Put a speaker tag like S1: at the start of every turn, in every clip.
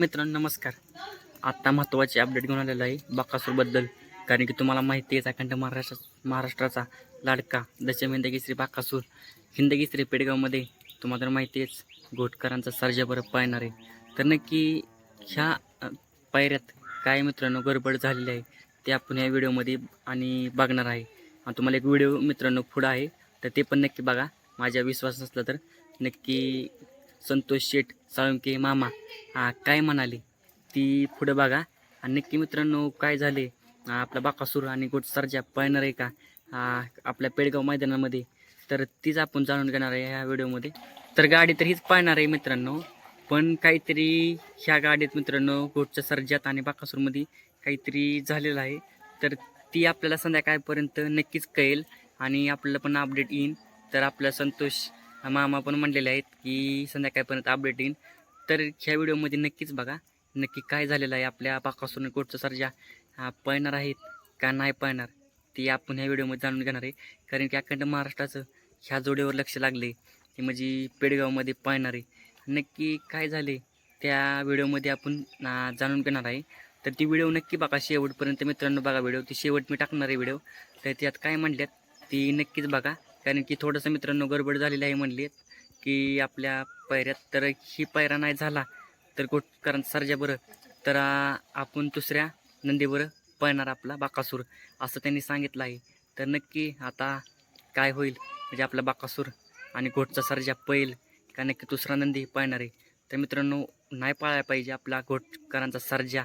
S1: मित्रांनो नमस्कार. आत्ता महत्त्वाची अपडेट घेऊन आलेलं आहे बाकासूरबद्दल. कारण की तुम्हाला माहिती आहे अखंड महाराष्ट्र महाराष्ट्राचा लाडका दशम हिंदगीश्री बाकासूर. हिंदगीश्री पेडगावमध्ये तुम्हाला तर माहिती आहेच घोटकरांचा सर्जाभर पाहणार आहे तर नक्की ह्या पायऱ्यात काय मित्रांनो गडबड झालेली आहे ते आपण या व्हिडिओमध्ये आणि बघणार आहे. आणि तुम्हाला एक व्हिडिओ मित्रांनो पुढं आहे तर ते पण नक्की बघा. माझ्या विश्वास नसला तर नक्की संतोष शेठ साळुंके मामा काय म्हणाले? ती पुढं बघा. आणि नक्की मित्रांनो काय झाले? आपला बाकासूर आणि गोट पळणार आहे का? आपल्या पेडगाव मैदानामध्ये. तर तीच आपण जाणून घेणार आहे ह्या व्हिडिओमध्ये. तर गाडी तर हीच पाळणार आहे मित्रांनो. पण काहीतरी ह्या गाडीत मित्रांनो गोटच्या सर्जात आणि बाकासूरमध्ये काहीतरी झालेलं आहे. तर ती आपल्याला संध्याकाळपर्यंत नक्कीच कळेल आणि आपल्याला पण अपडेट येईन. तर आपला संतोष मामा पण म्हणलेले आहेत की संध्याकाळपर्यंत अपडेट येईन. तर ह्या व्हिडिओमध्ये नक्कीच बघा नक्की काय झालेलं आहे आपल्या पाकासून कोटचा सर्जा. हा पळणार आहेत का नाही पळणार ते आपण ह्या व्हिडिओमध्ये जाणून घेणार आहे. कारण की अखंड महाराष्ट्राचं ह्या जोडीवर लक्ष लागले ते म्हणजे पेडगावमध्ये पळणार आहे. नक्की काय झाले त्या व्हिडिओमध्ये आपण जाणून घेणार आहे. तर ती व्हिडिओ नक्की बघा शेवटपर्यंत मित्रांनो बघा व्हिडिओ. ती शेवट मी टाकणार आहे व्हिडिओ. तर त्यात काय म्हणल्यात ती नक्कीच बघा. कारण की थोडंसं मित्रांनो गडबड झालेली आहे म्हणली की आपल्या पायऱ्यात तर ही पायरा नाही झाला तर कोटकरांत सरजा बरं. तर आपण दुसऱ्या नंदीवर पळणार आपला बाकासूर असं त्यांनी सांगितलं आहे. तर नक्की आता काय होईल? म्हणजे आपला बाकासूर आणि घोटचा सरजा पैल का नक्की दुसरा नंदी पळणार आहे? तर मित्रांनो नाही पाळायला पाहिजे आपला घोटकरांचा सरजा.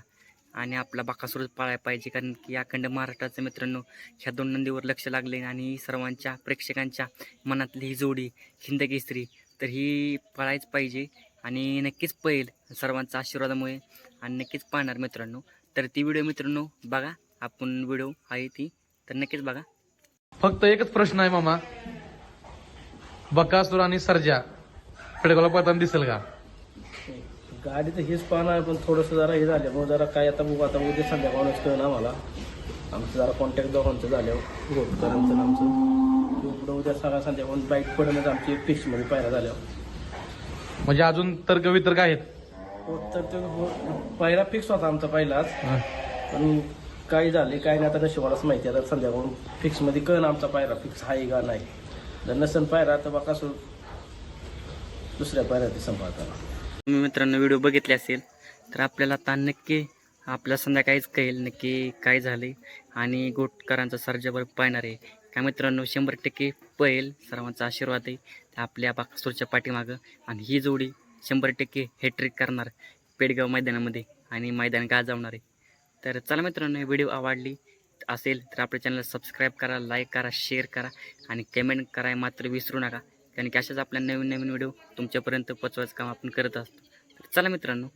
S1: आणि आपला बाकासूर पाळायला पाहिजे. कारण की अखंड महाराष्ट्राचं मित्रांनो ह्या दोन नंदीवर लक्ष लागले आणि सर्वांच्या प्रेक्षकांच्या मनातली ही जोडी हिंदकेसरी तर ही पळायच पाहिजे. आणि नक्कीच पळेल सर्वांच्या आशीर्वादामुळे आणि नक्कीच पाहणार मित्रांनो. तर ती व्हिडिओ मित्रांनो बघा आपण व्हिडिओ आहे ती तर नक्कीच बघा.
S2: फक्त एकच प्रश्न आहे मामा. बकासूर आणि सर्जा पेडगावला पळताना दिसेल का?
S3: गाडी तर हेच पाहणार पण थोडंसं जरा हे झालं मग जरा काय आता बघू आता उद्या संध्याकाळच कळलं आम्हाला. आमचं जरा कॉन्टॅक्ट दोघांचं झाल्यावर आणि आमचं. पुढं उद्या सगळा संध्याकाळ बाईक पडणं आमची फिक्समध्ये पायरा झाल्यावर.
S2: म्हणजे अजून तर्क वितर्क आहेत?
S3: हो, तर तो पायरा फिक्स होता आमचा पहिलाच.
S2: हं.
S3: पण काय झाले काय नाही आता नशिबालाच माहिती आता संध्याकाळून फिक्समध्ये कळण आमचा पायरा फिक्स आहे का नाही. जर नसेल पायरा तर सो दुसऱ्या पायऱ्या ते संपादना
S1: तुम्ही मित्रांनो व्हिडिओ बघितले असेल तर आपल्याला आता नक्की आपल्या संध्याकाळीच कळेल नक्की काय झाले आणि गोटकरांचा सर्जावर पाहणार आहे. काय मित्रांनो शंभर टक्के पळेल सर्वांचा आशीर्वाद आहे. आपल्या बाकासूरच्या पाठीमागं आणि ही जोडी शंभर टक्के हेट्रिक करणार पेडगाव मैदानामध्ये आणि मैदान गाजवणार आहे. तर चला मित्रांनो हे व्हिडिओ आवडली असेल तर आपल्या चॅनलला सबस्क्राईब करा लाईक करा शेअर करा आणि कमेंट कराय मात्र विसरू नका. कारण की अशाच आपल्या नवीन नवीन व्हिडिओ तुमच्यापर्यंत पोचवायचं काम आपण करत असतो. तर चला मित्रांनो